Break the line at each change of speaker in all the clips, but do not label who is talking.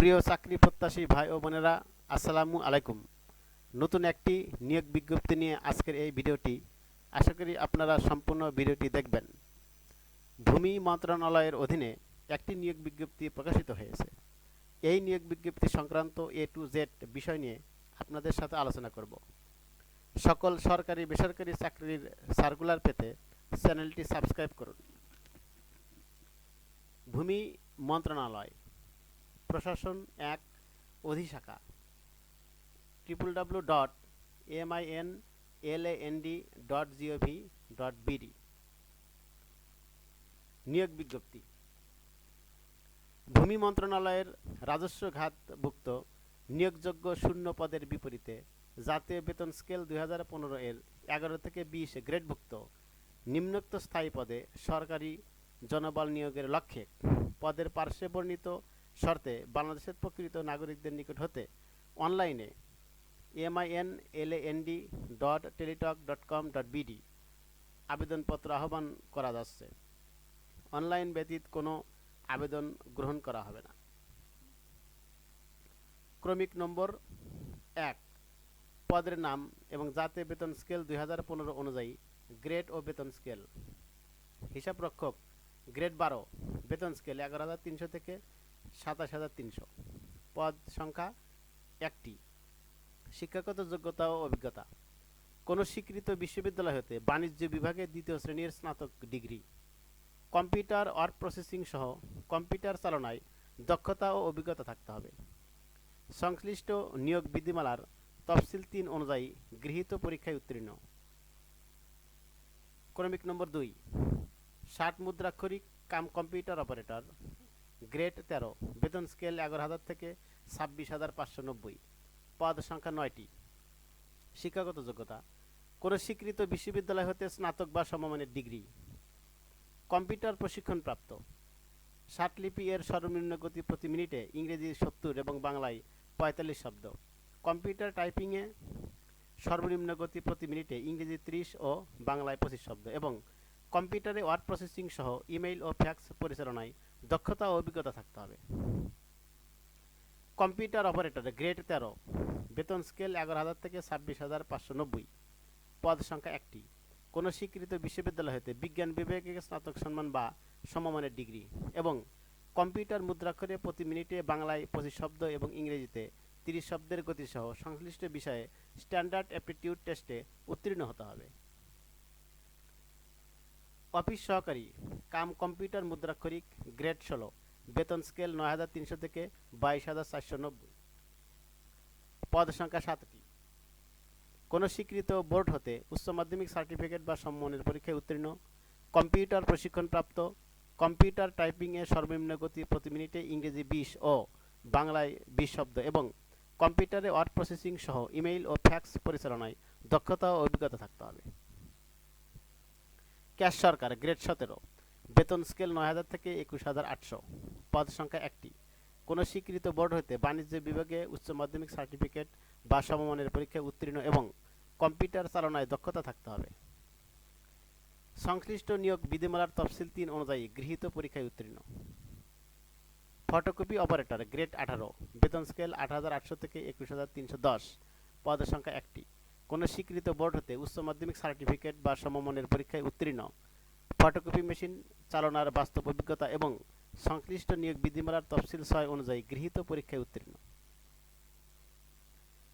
প্রিয় চাকরি প্রত্যাশী ভাই ও বোনেরা, আসসালামু আলাইকুম। নতুন একটি নিয়োগ বিজ্ঞপ্তি নিয়ে আজকের এই ভিডিওটি। আশা করি আপনারা সম্পূর্ণ ভিডিওটি দেখবেন। ভূমি মন্ত্রণালয়ের অধীনে একটি নিয়োগ বিজ্ঞপ্তি প্রকাশিত হয়েছে। এই নিয়োগ বিজ্ঞপ্তি সংক্রান্ত এ টু জেড বিষয় নিয়ে আপনাদের সাথে আলোচনা করব। সকল সরকারি, বেসরকারি চাকরির সার্কুলার পেতে চ্যানেলটি সাবস্ক্রাইব করুন। ভূমি মন্ত্রণালয় প্রশাসন এক, অধিশাখা। Triple W dot M I N L A N D dot GOV dot BD নিয়োগ বিজ্ঞপ্তি। ভূমি মন্ত্রণালয়ের রাজস্ব ঘাতভুক্ত নিয়োগযোগ্য শূন্য পদের বিপরীতে জাতীয় বেতন স্কেল দুই হাজার পনেরো এর এগারো থেকে বিশ গ্রেডভুক্ত নিম্নোক্ত স্থায়ী পদে সরকারি জনবল নিয়োগের লক্ষ্যে পদের পার্শ্বে বর্ণিত শর্তে বাংলাদেশের প্রকৃত নাগরিকদের নিকট হতে অনলাইনে MIN ND dot Teletalk dot com dot BD আবেদনপত্র আহ্বান করা যাচ্ছে। অনলাইন ব্যতীত কোনো আবেদন গ্রহণ করা হবে না। ক্রমিক নম্বর এক, পদের নাম এবং জাতীয় বেতন স্কেল দুই হাজার পনেরো অনুযায়ী গ্রেড ও বেতন স্কেল। হিসাবরক্ষক গ্রেড বারো, বেতন স্কেল এগারো হাজার তিনশো থেকে সাতাশ হাজার তিনশো। পদ সংখ্যা একটি। শিক্ষাগত যোগ্যতা ও অভিজ্ঞতা। কোনো স্বীকৃত বিশ্ববিদ্যালয় হতে বাণিজ্য বিভাগে দ্বিতীয় শ্রেণির স্নাতক ডিগ্রি। কম্পিউটার ওয়ার্ড প্রসেসিং সহ কম্পিউটার চালনায় দক্ষতা ও অভিজ্ঞতা থাকতে হবে। সংশ্লিষ্ট নিয়োগ বিধিমালার তফসিল তিন অনুযায়ী গৃহীত পরীক্ষায় উত্তীর্ণ। ক্রমিক নম্বর দুই। ষাট মুদ্রাক্ষরিক কাম কম্পিউটার অপারেটর গ্রেড তেরো, বেতন স্কেল এগারো হাজার থেকে ছাব্বিশ হাজার পাঁচশো নব্বই, পদ সংখ্যা নয়টি। শিক্ষাগত যোগ্যতা, কোনো স্বীকৃত বিশ্ববিদ্যালয় হতে স্নাতক বা সমমানের ডিগ্রি। কম্পিউটার প্রশিক্ষণপ্রাপ্ত, ষাটলিপি এর সর্বনিম্ন গতি প্রতি মিনিটে ইংরেজি সত্তর এবং বাংলায় পঁয়তাল্লিশ শব্দ। কম্পিউটার টাইপিংয়ে সর্বনিম্ন গতি প্রতি মিনিটে ইংরেজি ত্রিশ ও বাংলায় পঁচিশ শব্দ এবং কম্পিউটারে ওয়ার্ড প্রসেসিং সহ ইমেইল ও ফ্যাক্স পরিচালনায় দক্ষতা ও অভিজ্ঞতা থাকতে হবে। কম্পিউটার অপারেটর গ্রেড তেরো বেতন স্কেল এগারো হাজার থেকে ছাব্বিশ হাজার পাঁচশো নব্বই, পদ সংখ্যা একটি। কোনো স্বীকৃত বিশ্ববিদ্যালয় হতে বিজ্ঞান বিভাগে স্নাতক সম্মান বা সমমানের ডিগ্রি এবং কম্পিউটার মুদ্রাক্ষরে প্রতি মিনিটে বাংলায় পঁচিশ শব্দ এবং ইংরেজিতে তিরিশ শব্দের গতিসহ সংশ্লিষ্ট বিষয়ে স্ট্যান্ডার্ড অ্যাপটিটিউড টেস্টে উত্তীর্ণ হতে হবে। অফিস সহকারী, কাম কম্পিউটার মুদ্রাক্ষরিক, গ্রেড ষোলো, বেতন স্কেল নয় হাজার তিনশো থেকে বাইশ হাজার চারশো নব্বই। পদ সংখ্যা সাতটি। কোনো স্বীকৃত বোর্ড হতে উচ্চ মাধ্যমিক সার্টিফিকেট বা সম্মানের পরীক্ষায় উত্তীর্ণ, কম্পিউটার প্রশিক্ষণপ্রাপ্ত, কম্পিউটার টাইপিংয়ে সর্বনিম্ন গতি প্রতি মিনিটে ইংরেজি বিশ ও বাংলায় বিশ শব্দ এবং কম্পিউটারে ওয়ার্ড প্রসেসিং সহ ইমেইল ও ফ্যাক্স পরিচালনায় দক্ষতা ও অভিজ্ঞতা থাকতে হবে। ক্যাশ সরকার গ্রেড সতেরো। বেতন স্কেল নয় হাজার থেকে একুশ হাজার আটশো। পদ সংখ্যা একটি। কোনো স্বীকৃত বোর্ড হতে বাণিজ্য বিভাগে উচ্চ মাধ্যমিক সার্টিফিকেট বা সমমানের পরীক্ষায় উত্তীর্ণ এবং কম্পিউটার চালনায় দক্ষতা থাকতে হবে। সংশ্লিষ্ট নিয়োগ বিধিমালার তফসিল তিন অনুযায়ী গৃহীত পরীক্ষায় উত্তীর্ণ। ফটোকপি অপারেটর গ্রেড আঠারো। বেতন স্কেল আট হাজার আটশো থেকে একুশ হাজার তিনশো দশ। পদের সংখ্যা একটি। কোনো স্বীকৃত বোর্ড হতে উচ্চ মাধ্যমিক সার্টিফিকেট বা সমমানের পরীক্ষায় উত্তীর্ণ। ফটোকপি মেশিন চালনার বাস্তব অভিজ্ঞতা এবং সংশ্লিষ্ট নিয়োগ বিধিমালার তফসিল ছয় অনুযায়ী গৃহীত পরীক্ষায় উত্তীর্ণ।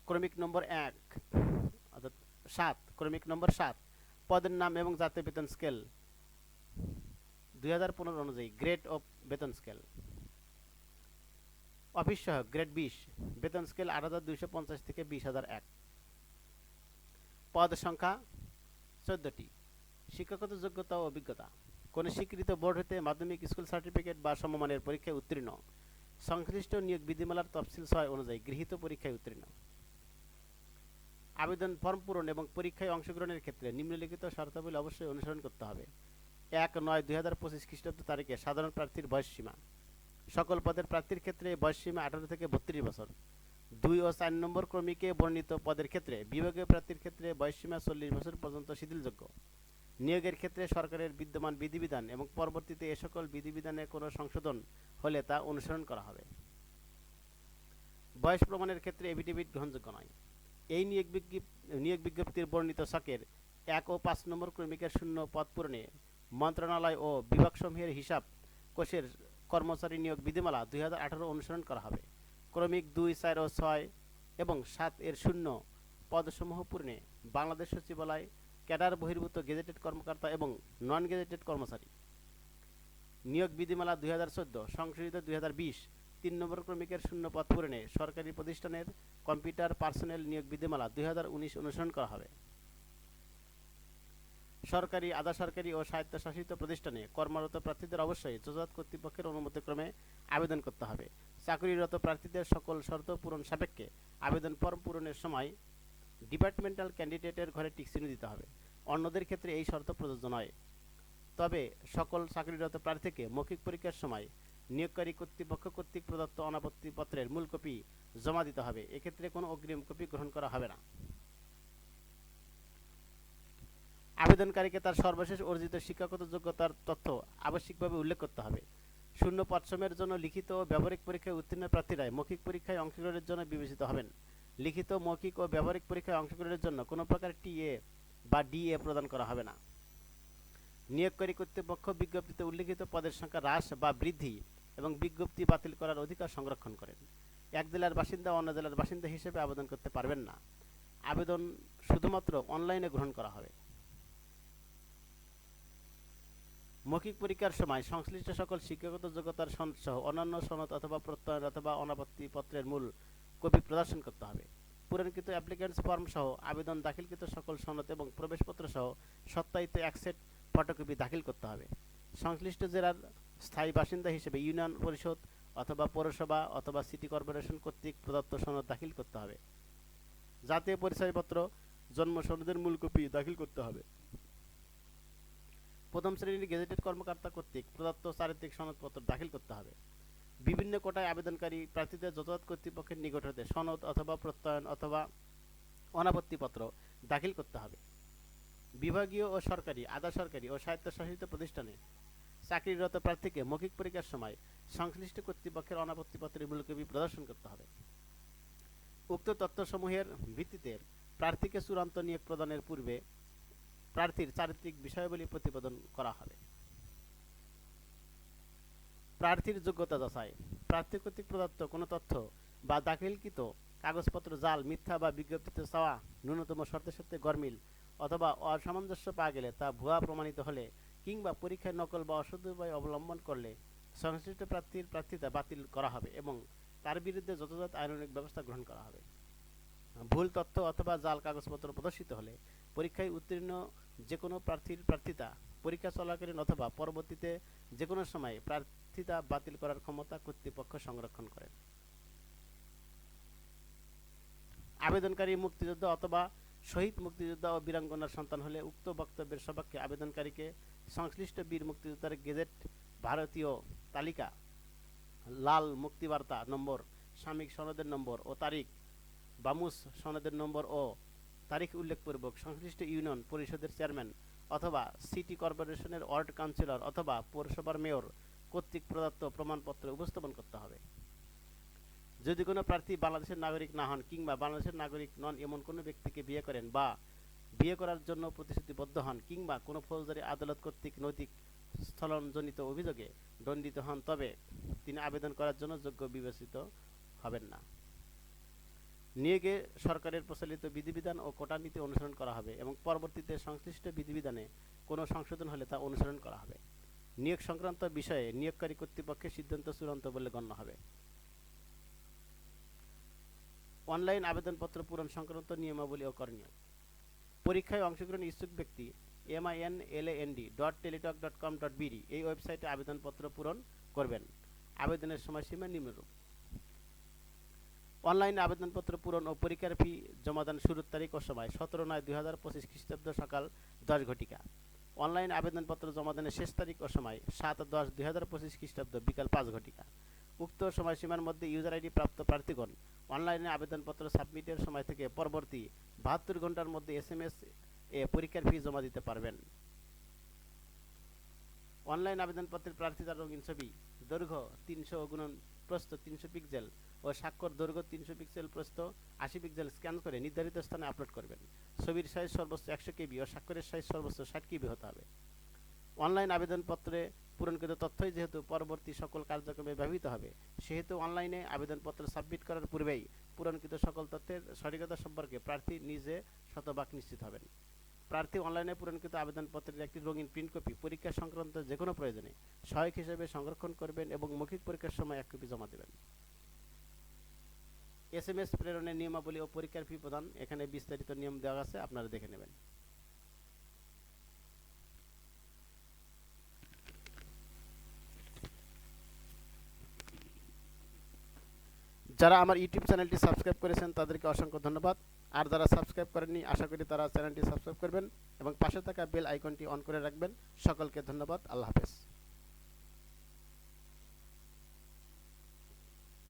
ক্রমিক নম্বর এক, অর্থাৎ সাত, ক্রমিক নম্বর সাত, পদের নাম এবং জাতীয় বেতন স্কেল দুই হাজার পনেরো অনুযায়ী গ্রেড অফ বেতন স্কেল। অফিস সহায়ক, গ্রেড বিশ, বেতন স্কেল আট হাজার দুইশো পঞ্চাশ থেকে বিশ হাজার এক। পদ সংখ্যা চোদ্দটি। শিক্ষাগত যোগ্যতা ও অভিজ্ঞতা। কোনো স্বীকৃত বোর্ড হতে মাধ্যমিক স্কুল সার্টিফিকেট বা সমমানের পরীক্ষায় উত্তীর্ণ। সংশ্লিষ্ট নিয়োগ বিধিমালার তফসিল ছয় অনুযায়ী গৃহীত পরীক্ষায় উত্তীর্ণ। আবেদন ফর্ম পূরণ এবং পরীক্ষায় অংশগ্রহণের ক্ষেত্রে নিম্নলিখিত শর্তাবলী অবশ্যই অনুসরণ করতে হবে। এক নয় দুই হাজার পঁচিশ খ্রিস্টাব্দ তারিখে সাধারণ প্রার্থীর বয়স সীমা সকল পদের প্রার্থীর ক্ষেত্রে বয়স সীমা আঠারো থেকে বত্রিশ বছর। দুই ও চার নম্বর ক্রমিকে বর্ণিত পদের ক্ষেত্রে বিভাগীয় প্রার্থীর ক্ষেত্রে বয়সসীমা চল্লিশ বছর পর্যন্ত শিথিলযোগ্য। নিয়োগের ক্ষেত্রে সরকারের বিদ্যমান বিধিবিধান এবং পরবর্তীতে এ সকল বিধিবিধানে কোনো সংশোধন হলে তা অনুসরণ করা হবে। বয়স প্রমাণের ক্ষেত্রে এফিডেভিট গ্রহণযোগ্য নয়। এই নিয়োগ বিজ্ঞপ- নিয়োগ বিজ্ঞপ্তির বর্ণিত শকের এক ও পাঁচ নম্বর ক্রমিকের শূন্য পদ পূরণে মন্ত্রণালয় ও বিভাগসমূহের হিসাব কোষের কর্মচারী নিয়োগ বিধিমালা দুই হাজার আঠারো অনুসরণ করা হবে। ক্রমিক দুই, চার ও ছয় এবং সাত এর শূন্য পদসমূহ পূরণে বাংলাদেশ সচিবালয় ক্যাডার বহির্ভূত গেজেটেড কর্মকর্তা এবং নন গেজেটেড কর্মচারী। নিয়োগ বিধিমালা দুই হাজার চোদ্দ, সংশোধিত দুই হাজার বিশ, তিন নম্বর ক্রমিকের শূন্য পদ পূরণে সরকারি প্রতিষ্ঠানের কম্পিউটার পার্সোনেল নিয়োগ বিধিমালা দুই হাজার উনিশ অনুসরণ করা হবে। সরকারি আধা সরকারি ও স্বায়ত্তশাসিত প্রতিষ্ঠানে কর্মরত প্রার্থীদের অবশ্যই যথাযথ কর্তৃপক্ষের অনুমতিক্রমে আবেদন করতে হবে। চাকরিরত প্রার্থীদের সকল শর্ত পূরণ সাপেক্ষে আবেদন ফর্ম পূরণের সময় ডিপার্টমেন্টাল ক্যান্ডিডেটের ঘরে টিকচিহ্ন দিতে হবে। অন্যদের ক্ষেত্রে এই শর্ত প্রযোজ্য নয়। তবে সকল চাকরিরত প্রার্থীকে মৌখিক পরীক্ষার সময় নিয়োগকারী কর্তৃপক্ষ কর্তৃক প্রদত্ত অনাপত্তি পত্রের মূল কপি জমা দিতে হবে। এক্ষেত্রে কোনো অগ্রিম কপি গ্রহণ করা হবে না। আবেদনকারীকে তার সর্বশেষ অর্জিত শিক্ষাগত যোগ্যতার তথ্য আবশ্যিকভাবে উল্লেখ করতে হবে। শূন্য পশ্রমের জন্য লিখিত ও ব্যবহারিক পরীক্ষায় উত্তীর্ণ প্রার্থীরাই মৌখিক পরীক্ষায় অংশগ্রহণের জন্য বিবেচিত হবেন। লিখিত, মৌখিক ও ব্যবহারিক পরীক্ষায় অংশগ্রহণের জন্য কোনো প্রকার টিএ বা ডিএ প্রদান করা হবে না। নিয়োগকারী কর্তৃপক্ষ বিজ্ঞপ্তিতে উল্লিখিত পদের সংখ্যা হ্রাস বা বৃদ্ধি এবং বিজ্ঞপ্তি বাতিল করার অধিকার সংরক্ষণ করেন। এক জেলার বাসিন্দা অন্য জেলার বাসিন্দা হিসেবে আবেদন করতে পারবেন না। আবেদন শুধুমাত্র অনলাইনে গ্রহণ করা হবে। মৌখিক পরীক্ষার সময় সংশ্লিষ্ট সকল শিক্ষাগত যোগ্যতার সনদ সহ অন্যান্য সনদ অথবা প্রত্যয়ন অথবা অনাপত্তি পত্রের মূল কপি প্রদর্শন করতে হবে। পূরণকৃত অ্যাপ্লিক্যান্টস ফর্ম সহ আবেদন দাখিলকৃত সকল সনদ এবং প্রবেশপত্র সহ সত্যায়িত এক সেট ফটোকপি দাখিল করতে হবে। সংশ্লিষ্ট জেলার স্থায়ী বাসিন্দা হিসেবে ইউনিয়ন পরিষদ অথবা পৌরসভা অথবা সিটি কর্পোরেশন কর্তৃক প্রদত্ত সনদ দাখিল করতে হবে। জাতীয় পরিচয়পত্র, জন্ম সনদের মূল কপি দাখিল করতে হবে। প্রথম শ্রেণির গেজেটেড কর্মকর্তা কর্তৃক প্রদত্ত চারিত্রিক সনদপত্র দাখিল করতে হবে। বিভিন্ন কোটায় আবেদনকারী প্রার্থীদের যথাযথ কর্তৃপক্ষের নিকট হতে সনদ অথবা প্রত্যয়ন অথবা অনাপত্তিপত্র দাখিল করতে হবে। বিভাগীয় ও সরকারি, আধা সরকারি ও স্বায়ত্তশাসিত প্রতিষ্ঠানে চাকরিরত প্রার্থীকে মৌখিক পরীক্ষার সময় সংশ্লিষ্ট কর্তৃপক্ষের অনাপত্তিপত্রের মূলকপি প্রদর্শন করতে হবে। উক্ত তথ্যসমূহের ভিত্তিতে প্রার্থীকে চূড়ান্ত নিয়োগ প্রদানের পূর্বে প্রার্থীর চারিত্রিক বিষয়াবলী প্রতিপাদন করা হবে। প্রার্থীর যোগ্যতা যাচাই। প্রার্থী কর্তৃক প্রদত্ত কোনো তথ্য বা দাখিলকৃত কাগজপত্র, জাল, মিথ্যা বা বিজ্ঞপ্তিতে চাওয়া ন্যূনতম শর্তের সাথে গরমিল অথবা অসামঞ্জস্য পাওয়া গেলে তা ভুয়া প্রমাণিত হলে কিংবা পরীক্ষায় নকল বা অশুদ্ধ উপায় অবলম্বন করলে সংশ্লিষ্ট প্রার্থীর প্রার্থিতা বাতিল করা হবে এবং তার বিরুদ্ধে যথাযথ আইনানুগ ব্যবস্থা গ্রহণ করা হবে। ভুল তথ্য অথবা জাল কাগজপত্র প্রদর্শিত হলে পরীক্ষায় উত্তীর্ণ যে কোনো প্রার্থীর প্রার্থিতা পরীক্ষা চলাকালীন অথবা পরবর্তীতে যে কোনো সময় প্রার্থিতা বাতিল করার ক্ষমতা কর্তৃপক্ষ সংরক্ষণ করেন আবেদনকারী মুক্তিযোদ্ধা অথবা শহীদ মুক্তিযোদ্ধা ও বীরাঙ্গনার সন্তান হলে উক্ত বক্তব্যের সপক্ষে আবেদনকারীকে সংশ্লিষ্ট বীর মুক্তিযোদ্ধার গেজেট, ভারতীয় তালিকা, লাল মুক্তিবার্তা নম্বর, সাময়িক সনদের নম্বর ও তারিখ, বামুস সনদের নম্বর ও তারিখ উল্লেখপূর্বক সংশ্লিষ্ট ইউনিয়ন পরিষদের চেয়ারম্যান অথবা সিটি কর্পোরেশনের ওয়ার্ড কাউন্সিলর অথবা পৌরসভার মেয়র কর্তৃক প্রদত্ত প্রমাণপত্র উপস্থাপন করতে হবে। যদি কোনো প্রার্থী বাংলাদেশের নাগরিক না হন কিংবা বাংলাদেশের নাগরিক নন এমন কোনো ব্যক্তিকে বিয়ে করেন বা বিয়ে করার জন্য প্রতিশ্রুতিবদ্ধ হন কিংবা কোনো ফৌজদারি আদালত কর্তৃক নৈতিক স্থলনজনিত অভিযোগে দণ্ডিত হন, তবে তিনি আবেদন করার জন্য যোগ্য বিবেচিত হবেন না। নিয়োগে সরকারের প্রচলিত বিধিবিধান ও কোটা নীতি অনুসরণ করা হবে এবং পরবর্তীতে সংশ্লিষ্ট বিধিবিধানে কোনো সংশোধন হলে তা অনুসরণ করা হবে। নিয়োগ সংক্রান্ত বিষয়ে নিয়োগকারী কর্তৃপক্ষের সিদ্ধান্ত চূড়ান্ত বলে গণ্য হবে। অনলাইন আবেদনপত্র পূরণ সংক্রান্ত নিয়মাবলী ও করণীয়। পরীক্ষায় অংশগ্রহণ ইচ্ছুক ব্যক্তি MIN L ND dot Teletalk dot com dot BD এই ওয়েবসাইটে আবেদনপত্র পূরণ করবেন। আবেদনের সময়সীমা নিম্নরূপ। অনলাইনে আবেদনপত্র পূরণ ও পরীক্ষার ফি জমাদান শুরুর তারিখ ও সময় সতেরো নয় দুই হাজার পঁচিশ খ্রিস্টাব্দ সকাল দশ ঘটিকা। অনলাইন আবেদনপত্র জমাদানের শেষ তারিখ ও সময় সাত দশ দুই হাজার পঁচিশ খ্রিস্টাব্দ বিকাল পাঁচ ঘটিকা। উক্ত সময়সীমার মধ্যে ইউজার আইডি প্রাপ্ত প্রার্থীগণ অনলাইনে আবেদনপত্র সাবমিটের সময় থেকে পরবর্তী বাহাত্তর ঘণ্টার মধ্যে এস এম এস এ পরীক্ষার ফি জমা দিতে পারবেন। অনলাইন আবেদনপত্রের প্রার্থীতার রঙিন ছবি দৈর্ঘ্য তিনশো গুণন প্রস্থ তিনশো পিক্সেল ও স্বাক্ষর দৈর্ঘ্য তিনশো পিক্সেল প্রস্থ আশি পিক্সেল স্ক্যান করে নির্ধারিত স্থানে আপলোড করবেন। ছবির সাইজ সর্বোচ্চ একশো কেবি ও স্বাক্ষরের সাইজ সর্বোচ্চ ষাট কেবি হতে হবে। অনলাইন আবেদনপত্রে পূরণকৃত তথ্যই যেহেতু পরবর্তী সকল কার্যক্রমে ব্যবহৃত হবে, সেহেতু অনলাইনে আবেদনপত্র সাবমিট করার পূর্বেই পূরণকৃত সকল তথ্যের সঠিকতা সম্পর্কে প্রার্থী নিজে শতভাগ নিশ্চিত হবেন। প্রার্থী অনলাইনে পূরণকৃত আবেদনপত্রের একটি রঙিন প্রিন্ট কপি পরীক্ষা সংক্রান্ত যে কোনো প্রয়োজনে সহায়ক হিসেবে সংরক্ষণ করবেন এবং মৌখিক পরীক্ষার সময় এক কপি জমা দেবেন। এস এম এস প্রেরণের নিয়মাবলী ও পরীক্ষার ফি প্রদান, এখানে বিস্তারিত নিয়ম দেওয়া আছে, আপনারা দেখে নেবেন। যারা আমার ইউটিউব চ্যানেলটি সাবস্ক্রাইব করেছেন, তাদেরকে অসংখ্য ধন্যবাদ। আর যারা সাবস্ক্রাইব করেননি, আশা করি তারা চ্যানেলটি সাবস্ক্রাইব করবেন এবং পাশে থাকা বেল আইকনটি অন করে রাখবেন। সকলকে ধন্যবাদ। আল্লাহ হাফেজ।